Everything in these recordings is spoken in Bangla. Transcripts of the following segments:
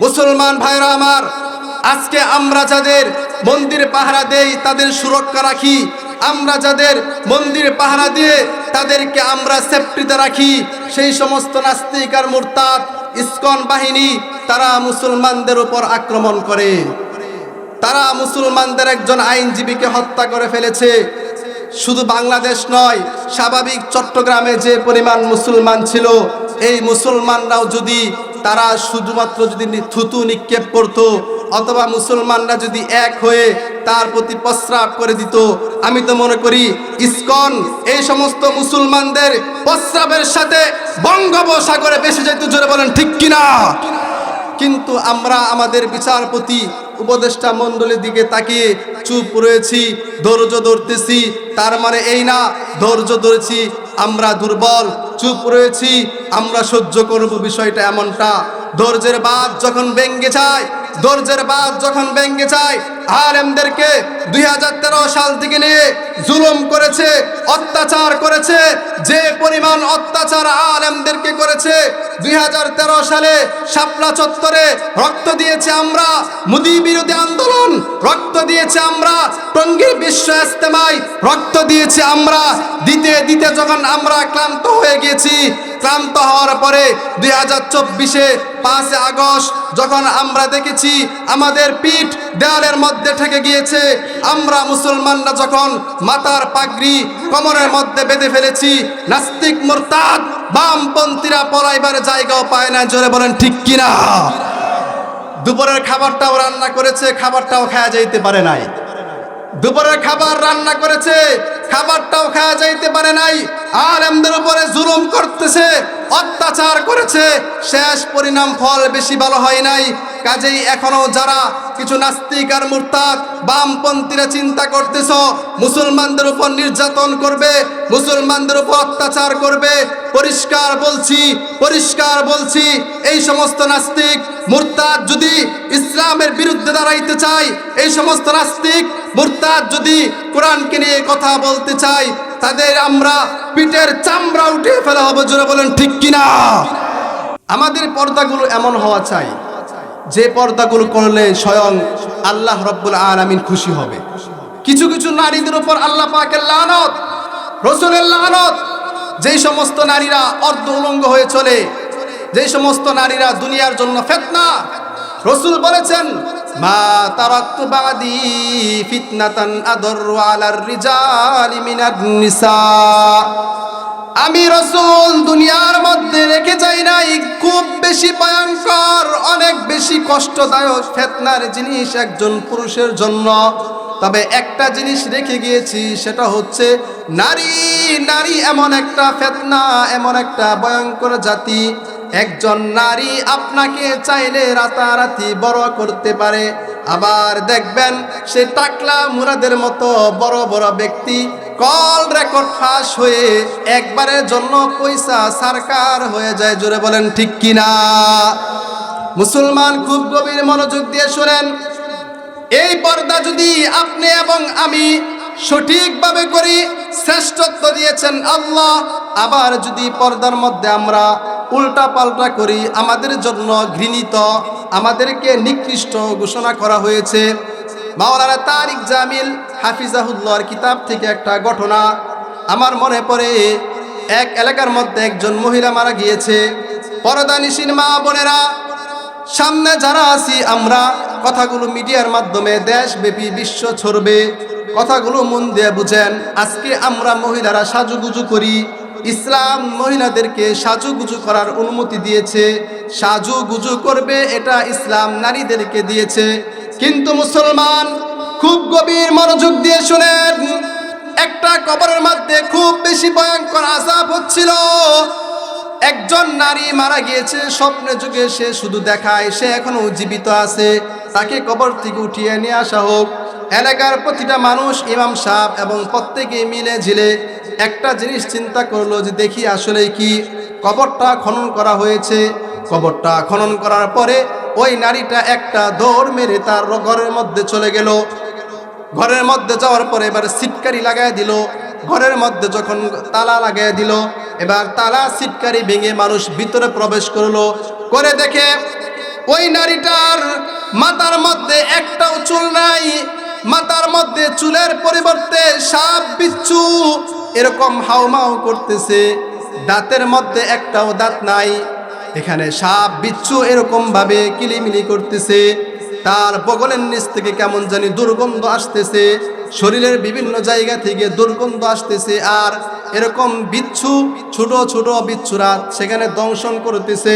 মুসলমান ভাইরা আমার, আজকে আমরা যাদের মন্দির পাহারা দেই তাদের সুরক্ষা রাখি। আমরা যাদের মন্দির পাহারা দিয়ে তাদেরকে আমরা সেফটিতে রাখি। সেই সমস্ত নাস্তিক আর মুরতাদ, ইসকন বাহিনী, তারা মুসলমানদের উপর আক্রমণ করে। তারা মুসলমানদের একজন আইনজীবীকে হত্যা করে ফেলেছে। শুধু বাংলাদেশ নয়, স্বাভাবিক চট্টগ্রামে যে পরিমাণ মুসলমান ছিল, এই মুসলমানরাও যদি তারা শুধুমাত্র যদি থুতু নিক্ষেপ করত, অথবা মুসলমানরা যদি এক হয়ে তার প্রতি প্রস্রাব করে দিত, আমি তো মনে করি ইসকন এই সমস্ত মুসলমানদের প্রস্রাবের সাথে বঙ্গোপসাগরে বেশি যেত জোরে বলেন, ঠিক কিনা? কিন্তু আমরা আমাদের বিচারপতি, উপদেষ্টা মণ্ডলের দিকে তাকিয়ে চুপ রয়েছি, ধৈর্য ধরতেছি, তার মানে এই না, ধৈর্য ধরেছি, আমরা দুর্বল। চুপ রয়েছি, আমরা সহ্য করব বিষয়টা এমনটা। ধৈর্যের বাদ যখন ব্যঙ্গে যায়, ধৈর্যের বাদ যখন ব্যঙ্গে যায় আলেমদেরকে দুই হাজার তেরো সাল থেকে নিয়ে জুলুম করেছে, অত্যাচার করেছে, যে পরিমাণ অত্যাচার আলেমদেরকে করেছে, দুই হাজার তেরো সালে শাপলা চত্বরে রক্ত দিয়েছে আমরা, মুদি বিরোধী আন্দোলন, রক্ত দিয়েছে আমরা, টঙ্গীর বিশ্ব ইস্তেমায় রক্ত দিয়েছি আমরা, দিতে দিতে যখন আমরা ক্লান্ত হয়ে গেছি ক্লান্ত হওয়ার পরে দুই হাজার চব্বিশে পাঁচে আগস্ট যখন আমরা দেখেছি আমাদের পিঠ দেয়ালের মধ্যে ঠেকে গিয়েছে, আমরা মুসলমানরা যখন মাথার পাগড়ি কোমরের মধ্যে বেঁধে ফেলেছি, নাস্তিক, মোরতাদ, বামপন্থীরা পলাইবার জায়গাও পায় না জোরে বলেন, ঠিক কিনা? দুপুরের খাবারটাও রান্না করেছে, খাবারটাও খাওয়া যাইতে পারে নাই। দুপুরের খাবার রান্না করেছে, খাবারটাও খাওয়া যাইতে পারে নাই। আর আমাদের উপরে জুলুম করতেছে, অত্যাচার করেছে, শেষ পরিণাম ফল বেশি ভালো হয় নাই। কাজেই এখনও যারা কিছু নাস্তিক আর মুরতাদ বামপন্থীরা চিন্তা করতেছ, মুসলমানদের উপর নির্যাতন করবে, মুসলমানদের উপর অত্যাচার করবে। পরিষ্কার বলছি পরিষ্কার বলছি, এই সমস্ত নাস্তিক, মুরতাদ যদি ইসলামের বিরুদ্ধে দাঁড়াইতে চায়, এই সমস্ত নাস্তিক, মুরতাদ যদি কোরআনকে নিয়ে কথা বলতে চায়, তাদের আমরা পিঠের চামড়া উঠিয়ে ফেলা হবে, জোরে বলেন ঠিক কিনা? আমাদের পর্দাগুলো এমন হওয়া চাই। যে পর্দাগুলো করলে স্বয়ং আল্লাহ রব্বুল আলামিন খুশি হবে। কিছু কিছু নারীদের উপর আল্লাহ পাকের লানত, রসুলের লানত, যেই সমস্ত নারীরা অর্ধ উলঙ্গ হয়ে চলে, যেই সমস্ত নারীরা দুনিয়ার জন্য ফেতনা, রসুল বলেছেন, মা তারাক্তু ফিতনাতান আদরু আলার নিসা। আমি রসুল দুনিয়ার মধ্যে রেখে যাই নাই। খুব বেশি ভয়ঙ্কর, অনেক বেশি কষ্টদায়ক ফেতনার জিনিস একজন পুরুষের জন্য। তবে একটা জিনিস রেখে গিয়েছি, সেটা হচ্ছে নারী। নারী এমন একটা ফেতনা, এমন একটা ভয়ঙ্কর জাতি। একজন নারী আপনাকে চাইলে রাতারাতি বড় করতে পারে। আবার দেখবেন, সে টাকলা মুরাদের মতো বড় বড় ব্যক্তি কল রেকর্ড ফাঁস হয়ে একবারের জন্য পয়সা সরকার হয়ে যায়, জোরে বলেন ঠিক কিনা? মুসলমান খুব গভীর মনোযোগ দিয়ে শোনেন। এই পর্দা যদি আপনি এবং আমি সঠিকভাবে করি, শ্রেষ্ঠত্ব দিয়েছেন আল্লাহ। আবার যদি পর্দার মধ্যে আমরা উল্টা পাল্টা করি, আমাদের জন্য ঘৃণিত, আমাদেরকে নিকৃষ্ট ঘোষণা করা হয়েছে মাওলানা তারিক জামিল হাফিজাহুল্লাহর কিতাব থেকে একটা ঘটনা আমার মনে পড়ে। এক এলাকার মধ্যে একজন মহিলা মারা গিয়েছে। পরদা নিশিন মা বোনেরা, সামনে যারা আছি আমরা, কথাগুলো মিডিয়ার মাধ্যমে দেশব্যাপী বিশ্ব ছড়বে। কথাগুলো মন দিয়ে বুঝেন, আজকে আমরা মহিলারা সাজুগুজু করি। ইসলাম মহিলাদেরকে সাজুগুজু করার অনুমতি দিয়েছে। সাজুগুজু করবে এটা ইসলাম নারীদেরকে দিয়েছে। কিন্তু মুসলমান খুব গভীর মনোযোগ দিয়ে শুনেন। একটা কবরের মধ্যে খুব বেশি ভয়ঙ্কর আজাব হচ্ছিল। একজন নারী মারা গিয়েছে, স্বপ্নে যুগে সে শুধু দেখায়, সে এখনও জীবিত আছে। তাকে কবর থেকে উঠিয়ে নিয়ে আসা হোক। এলাকার প্রতিটা মানুষ ইমাম সাহেব এবং প্রত্যেকে মিলে ঝিলে একটা জিনিস চিন্তা করল যে দেখি আসলে কি? কবরটা খনন করা হয়েছে। কবরটা খনন করার পরে ওই নারীটা একটা দৌড় মেরে তার ঘরের মধ্যে চলে গেল। ঘরের মধ্যে যাওয়ার পরে এবার সিটকারি লাগাই দিল। ঘরের মধ্যে যখন তালা লাগাই দিল, এবার তালা সিটকারি ভেঙে মানুষ ভিতরে প্রবেশ করল। করে দেখে ওই নারীটার মাথার মধ্যে একটাও চুল নাই। মাথার মধ্যে চুলের পরিবর্তে সাপ, বিচ্ছু এরকম হাউমাউ করতেছে। দাঁতের মধ্যে একটাও দাঁত নাই। এখানে সাপ, বিচ্ছু এরকম ভাবে কিলিমিলি করতেছে। তার বগলের নিচ থেকে কেমন জানি দুর্গন্ধ আসতেছে। শরীরের বিভিন্ন জায়গা থেকে দুর্গন্ধ আসতেছে আর এরকম বিচ্ছু, ছোট ছোট বিচ্ছুরা সেখানে দংশন করতেছে।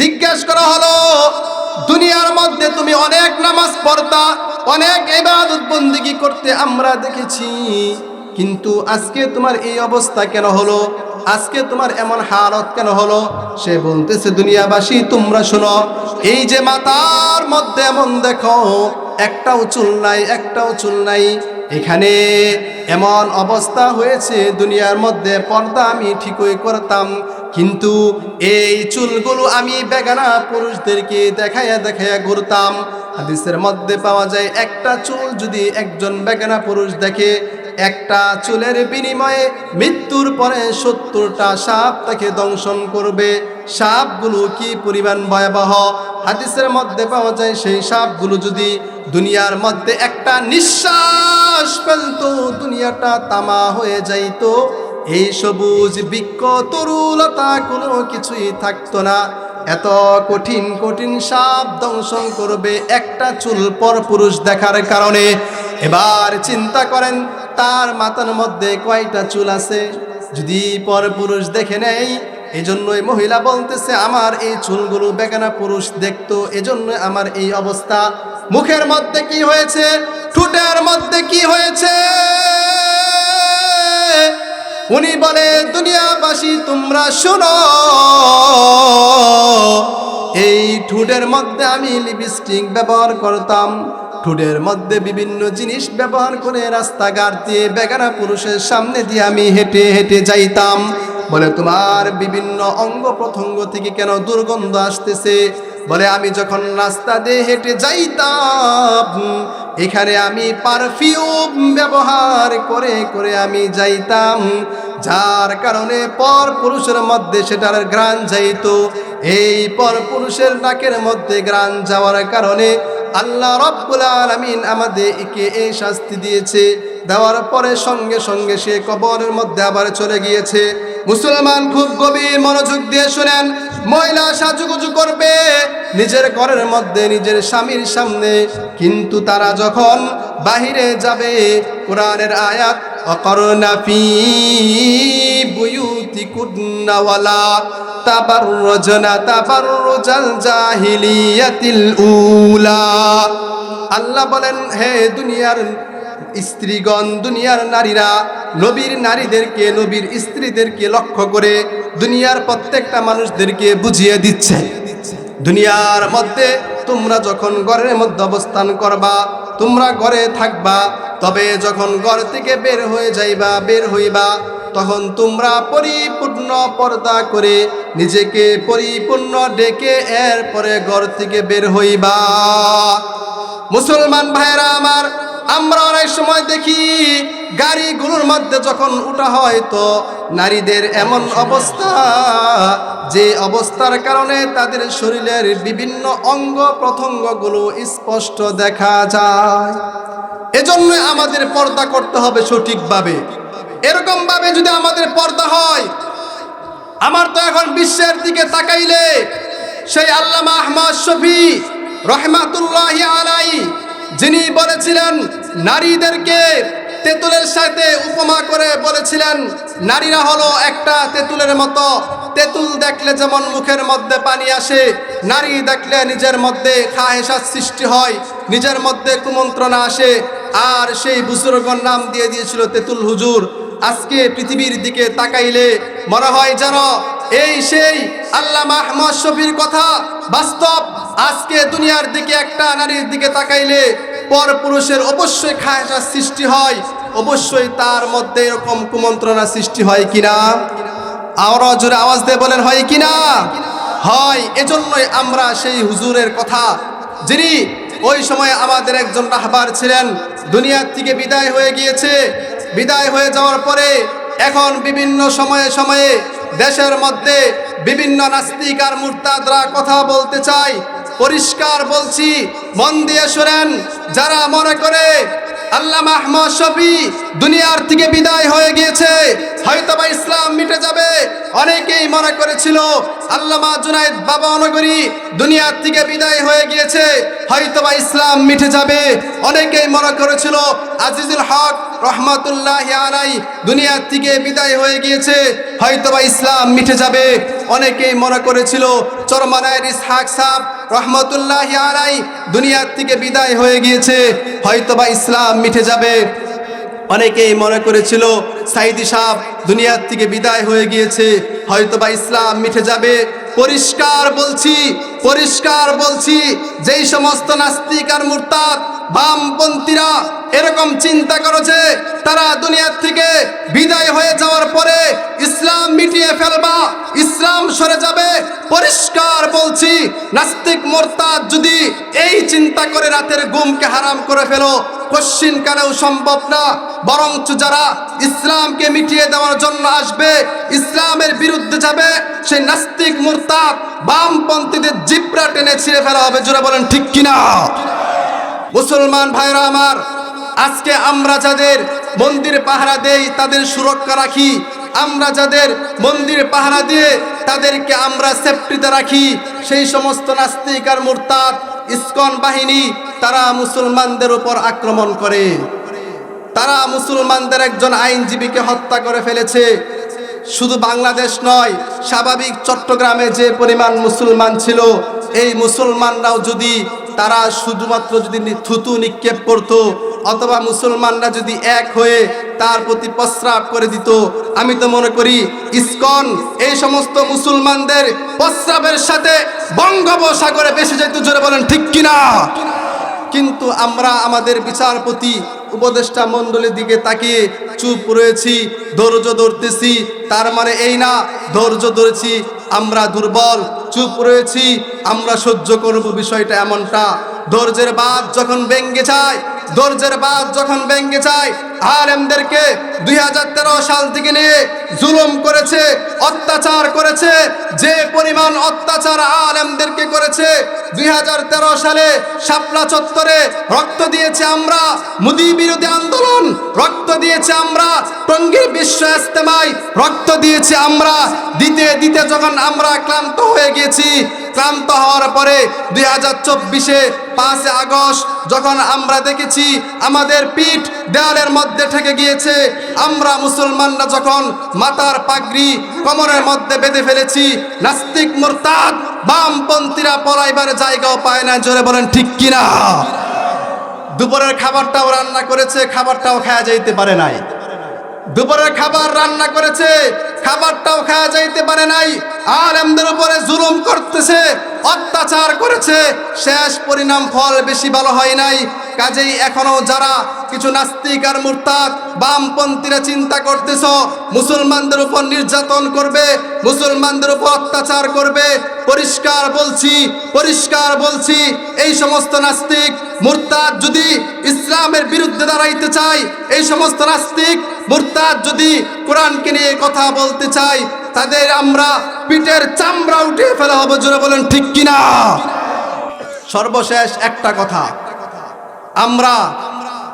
জিজ্ঞেস করা হলো, দুনিয়ার মধ্যে তুমি অনেক নামাজ পড়তা, অনেক ইবাদত বন্দিগি করতে আমরা দেখেছি? কিন্তু আজকে তোমার এই অবস্থা কেন হলো? আজকে তোমার এমন হালত কেন হলো? সে বলতেছে, দুনিয়াবাসী, তোমরা শোনো, এই যে মাতার মধ্যে এমন দেখো, একটাও চুল নাই, একটাও চুল নাই। এখানে এমন অবস্থা হয়েছে, দুনিয়ার মধ্যে পর্দা আমি ঠিকই করতাম, কিন্তু এই চুলগুলো আমি বেগানা পুরুষদেরকে দেখাইয়া দেখাইয়া ঘুরতাম। হাদিসের মধ্যে পাওয়া যায়, একটা চুল যদি একজন বেগানা পুরুষ দেখে একটা চুলের বিনিময়ে মৃত্যুর পরে সত্তরটা সাপ তাকে দংশন করবে। সাপগুলো কি পরিমাণ ভয়াবহ? হাদিসের মধ্যে পাওয়া যায়, সেই সাপগুলো যদি দুনিয়ার মধ্যে একটা নিঃশ্বাস ফেলতো, দুনিয়াটা তামা হয়ে যাইতো। এই সবুজ, বৃক্ষ তরুলতা কোনো কিছুই থাকতো না। এত কঠিন কঠিন সাপ দংশন করবে একটা চুল পর পুরুষ দেখার কারণে। এবার চিন্তা করেন তার মাথার মধ্যে কয়টা চুল আছে? যদি পর পুরুষ দেখে নেই, এজন্যই মহিলা বলতেছে, আমার এই চুলগুলো বেগানা পুরুষ দেখতো এজন্য আমার এই অবস্থা। মুখের মধ্যে কি হয়েছে? ঠুটের মধ্যে কি হয়েছে? উনি বলে, দুনিয়াবাসী, তোমরা শোনো, এই ঠুটের মধ্যে আমি লিপস্টিক ব্যবহার করতাম। ঠুটের মধ্যে বিভিন্ন জিনিস ব্যবহার করে রাস্তাঘাট দিয়ে বেগানা পুরুষের সামনে দিয়ে আমি হেঁটে হেঁটে যাইতাম। বলে, তোমার বিভিন্ন অঙ্গ প্রত্যঙ্গ থেকে কেন দুর্গন্ধ আসতেছে? বলে, আমি যখন রাস্তা দিয়ে হেঁটে যাইতাম, এখানে আমি পারফিউম ব্যবহার করে করে আমি যাইতাম। যার কারণে পর পুরুষের মধ্যে সেটার গ্রান যাইত। এই পর পুরুষের নাকের মধ্যে গ্রান যাওয়ার কারণে আল্লাহ রব্বুল আলমিন আমাদের একে এই শাস্তি দিয়েছে। দেওয়ার পরে সঙ্গে সঙ্গে সে কবরের মধ্যে আবার চলে গিয়েছে। মুসলমান খুব গভীর মনোযোগ দিয়ে শোনেন, মহিলা সাজুগুজু করবে, নিজের ঘরের মধ্যে নিজের স্বামীর সামনে। কিন্তু তারা যখন বাহিরে যাবে, কোরআনের আয়াত অকরনা ফি বুয়ুতিকুন্না ওয়ালা তাবাররুজনা তাবাররুজাল জাহিলিয়াতিল উলা আল্লাহ বলেন, হে দুনিয়ার স্ত্রীগণ, দুনিয়ার নারীরা, নবীর নারীদেরকে, নবীর স্ত্রীদেরকে লক্ষ্য করে দুনিয়ার প্রত্যেকটা মানুষদেরকে বুঝিয়ে দিচ্ছে। দুনিয়ার মধ্যে তোমরা যখন ঘরের মধ্যে অবস্থান করবা তোমরা ঘরে থাকবা, তবে যখন ঘর থেকে বের হয়ে যাইবা, বের হইবা, তখন তোমরা পরিপূর্ণ পর্দা করে নিজেকে পরিপূর্ণ ডেকে এরপরে ঘর থেকে বের হইবা। মুসলমান ভাইরা আমার আমরা অনেক সময় দেখি গাড়িগুলোর মধ্যে যখন উঠা হয় তো নারীদের এমন অবস্থা যে অবস্থার কারণে তাদের শরীরের বিভিন্ন অঙ্গ প্রত্যঙ্গগুলো স্পষ্ট দেখা যায়। এজন্য আমাদের পর্দা করতে হবে সঠিকভাবে। এরকম ভাবে যদি আমাদের পর্দা হয়, আমার তো এখন বিশ্বের দিকে তাকাইলে সেই আল্লামা আহমদ শফি রহমাতুল্লাহ আলাই যিনি বলেছিলেন, নারীদেরকে তেঁতুলের সাথে উপমা করে বলেছিলেন, নারীরা হলো একটা তেঁতুলের মতো। তেঁতুল দেখলে যেমন মুখের মধ্যে পানি আসে, নারী দেখলে নিজের মধ্যে খাহেসার সৃষ্টি হয়, নিজের মধ্যে কুমন্ত্রণা আসে। আর সেই বুজুর্গর নাম দিয়ে দিয়েছিল তেঁতুল হুজুর। আজকে পৃথিবীর দিকে তাকাইলে মনে হয় যেন এই সেই আল্লাহ মাহমদ শফির কথা বাস্তব আজকে দুনিয়ার দিকে একটা নারীর দিকে তাকাইলে পর পুরুষের অবশ্যই খায়সা সৃষ্টি হয়, অবশ্যই তার মধ্যে এরকম কুমন্ত্রণা সৃষ্টি হয় কিনা? আরও জোরে আওয়াজ দিয়ে বলেন, হয় কিনা? হয়, এজন্যই আমরা সেই হুজুরের কথা। যিনি ওই সময় আমাদের একজন রাহবার ছিলেন, দুনিয়ার থেকে বিদায় হয়ে গিয়েছে। বিদায় হয়ে যাওয়ার পরে এখন বিভিন্ন সময়ে সময়ে দেশের মধ্যে বিভিন্ন নাস্তিক আর মুরতাদরা কথা বলতে চাই পরিষ্কার বলছি, মন দিয়ে শোনেন, যারা মনে করে আল্লামা আহমদ শফি দুনিয়ার থেকে বিদায় হয়ে গিয়েছে, হয়তোবা ইসলাম মিটে যাবে। অনেকেই মনে করেছিল, আল্লামা জুনাইদ বাবা নগরী দুনিয়ার থেকে বিদায় হয়ে গিয়েছে, হয়তোবা ইসলাম মিটে যাবে। অনেকেই মনে করেছিল, আজিজুল হক রহমতুল্লাহ আলাই দুনিয়ার থেকে বিদায় হয়ে গিয়েছে, হয়তোবা ইসলাম মিটে যাবে। অনেকেই মনে করেছিল, চরমানায়ের ইসহাক সাহ রহমতুল্লাহ আলাই দুনিয়ার থেকে বিদায় হয়ে গিয়েছে। হয়তোবা ইসলাম মিঠে যাবে। অনেকেই মনে করেছিল সাইদি সাহ দুনিয়ার থেকে বিদায় হয়ে গিয়েছে। হয়তোবা ইসলাম মিটে যাবে। পরিষ্কার বলছি পরিষ্কার বলছি, যেই সমস্ত নাস্তিক আর মুরতাদ, বামপন্থীরা এরকম চিন্তা করেছে, তারা দুনিয়ার থেকে বিদায় হয়ে যাওয়ার পরে সরে যাবে। পরিষ্কার বলছি, নাস্তিক মোরতাদ যদি এই চিন্তা করে রাতের ঘুমকে হারাম করে ফেলো, কশ্চিন কালেও সম্ভব না। বরঞ্চ যারা ইসলামকে মিটিয়ে দেওয়ার জন্য আসবে, ইসলামের বিরুদ্ধে যাবে, সেই নাস্তিক মুরতাদ বামপন্থীদের জিব্রা টেনে ছিঁড়ে ফেলা হবে, জোরে বলেন ঠিক কিনা? মুসলমান ভাইরা আমার, আজকে আমরা যাদের মন্দির পাহারা দেই, তাদের সুরক্ষা রাখি। আমরা যাদের মন্দির পাহারা দিয়ে তাদেরকে আমরা সেফটিতে রাখি। সেই সমস্ত নাস্তিক আর মুরতাদ, ইসকন বাহিনী, তারা মুসলমানদের উপর আক্রমণ করে। তারা মুসলমানদের একজন আইনজীবীকে হত্যা করে ফেলেছে। শুধু বাংলাদেশ নয়, স্বাভাবিক চট্টগ্রামে যে পরিমাণ মুসলমান ছিল, এই মুসলমানরাও যদি তারা শুধুমাত্র যদি থুতু নিক্ষেপ করত, অথবা মুসলমানরা যদি এক হয়ে তার প্রতি প্রস্রাব করে দিত। আমি তো মনে করি, ইসকন, এই সমস্ত মুসলমানদের প্রস্রাবের সাথে বঙ্গোপসাগরে বেশি যেত, জোরে বলেন, ঠিক কিনা? কিন্তু আমরা আমাদের বিচারপতি, উপদেষ্টা মণ্ডলীর দিকে তাকিয়ে চুপ রয়েছি, ধৈর্য ধরতেছি, তার মানে এই না, ধৈর্য ধরেছি, আমরা দুর্বল, চুপ রয়েছি, আমরা সহ্য করব বিষয়টা এমনটা। ধৈর্যের বাদ যখন ব্যঙ্গে যায়, ধৈর্যের বাদ যখন ব্যঙ্গে যায় আলেমদেরকে দুই হাজার তেরো সাল থেকে নিয়ে জুলুম করেছে, অত্যাচার করেছে, যে পরিমাণ অত্যাচার আলেমদেরকে করেছে, দুই হাজার তেরো সালে শাপলা চত্বরে রক্ত দিয়েছে আমরা মুদি বিরোধী আন্দোলন, রক্ত দিয়েছে আমরা টঙ্গীর বিশ্ব ইস্তেমায় রক্ত দিয়েছি আমরা, দিতে দিতে যখন আমরা ক্লান্ত হয়ে গেছি ক্লান্ত হওয়ার পরে দুই হাজার চব্বিশে পাঁচে আগস্ট যখন আমরা দেখেছি আমাদের পিঠ দেয়ালের মধ্যে ঠেকে গিয়েছে, আমরা মুসলমানরা যখন মাতার পাগড়ি কমরের মধ্যে বেঁধে ফেলেছি, নাস্তিক মোরতাদ বামপন্থীরা পলাইবার জায়গাও পায় না জোরে বলেন, ঠিক কিনা? দুপুরের খাবারটাও রান্না করেছে, খাবারটাও খাওয়া যাইতে পারে নাই। দুপুরের খাবার রান্না করেছে, খাবারটাও খাওয়া যাইতে পারে নাই আর এমদের উপরে জুলুম করতেছে, অত্যাচার করেছে, শেষ পরিণাম ফল বেশি ভালো হয় নাই। কাজেই এখনও যারা কিছু নাস্তিক আর মুরতাদ বামপন্থীরা চিন্তা করতেছ, মুসলমানদের উপর নির্যাতন করবে, মুসলমানদের উপর অত্যাচার করবে, পরিষ্কার বলছি পরিষ্কার বলছি, এই সমস্ত নাস্তিক, মুরতাদ যদি ইসলামের বিরুদ্ধে দাঁড়াইতে চায়, এই সমস্ত নাস্তিক মুরতাদ যদি কোরআনকে নিয়ে কথা বলতে চাই তাদের আমরা পিঠের চামড়া উঠে ফেলা হবে, জোরে বলেন, ঠিক কিনা? সর্বশেষ একটা কথা। আমরা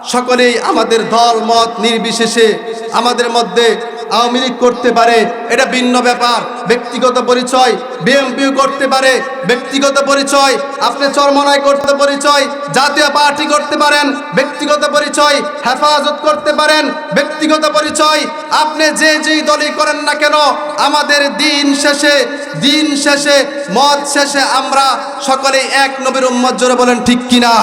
সকলেই আমাদের দল, মত নির্বিশেষে আমাদের মধ্যে আওয়ামী লীগ করতে পারে, এটা ভিন্ন ব্যাপার। ব্যক্তিগত পরিচয়, বিএমপিও করতে পারে, ব্যক্তিগত পরিচয়, আপনি চরমনায় করতে পরিচয়, জাতীয় পার্টি করতে পারেন, ব্যক্তিগত পরিচয়, হেফাজত করতে পারেন, ব্যক্তিগত পরিচয়, আপনি যে যেই দলই করেন না কেন, আমাদের দিন শেষে দিন শেষে, মত শেষে আমরা সকলেই এক নবীর উম্মত, জোরে বলেন ঠিক কিনা?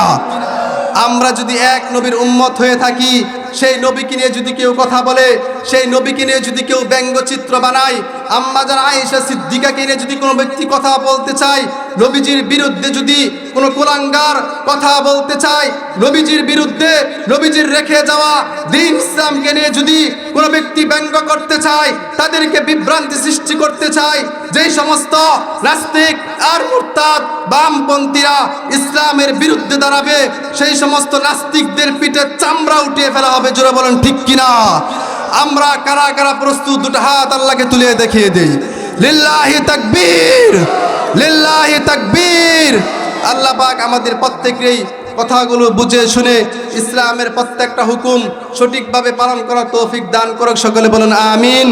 আমরা যদি এক নবীর উম্মত হয়ে থাকি সেই নবীকে নিয়ে যদি কেউ কথা বলে সেই নবীকে নিয়ে যদি কেউ ব্যঙ্গচিত্র বানায় আম্মা যারা আয়েশা সিদ্দিকাকে নিয়ে যদি কোনো ব্যক্তি কথা বলতে চায়, নবীজির বিরুদ্ধে যদি কোনো কুলাঙ্গার কথা বলতে চায়, নবীজির বিরুদ্ধে নবীজির রেখে যাওয়া দিন ইসলামকে নিয়ে যদি কোনো ব্যক্তি ব্যঙ্গ করতে চায়, তাদেরকে বিভ্রান্তি সৃষ্টি করতে চায়, যেই সমস্ত নাস্তিক আর মুরতাদ বামপন্থীরা ইসলামের বিরুদ্ধে দাঁড়াবে, সেই সমস্ত নাস্তিকদের পিঠে চামড়া উঠিয়ে ফেলা হবে, জোরে বলেন ঠিক কিনা? আমরা কারা কারা প্রস্তুত, দুটো হাত আল্লাহকে তুলে দেখিয়ে দিই। লিল্লাহি তাকবীর লিল্লাহি তাকবীর। আল্লাহ পাক আমাদের প্রত্যেকেই কথাগুলো বুঝে শুনে ইসলামের প্রত্যেকটা হুকুম সঠিকভাবে পালন করার তৌফিক দান করুক, সকলে বলেন আমিন।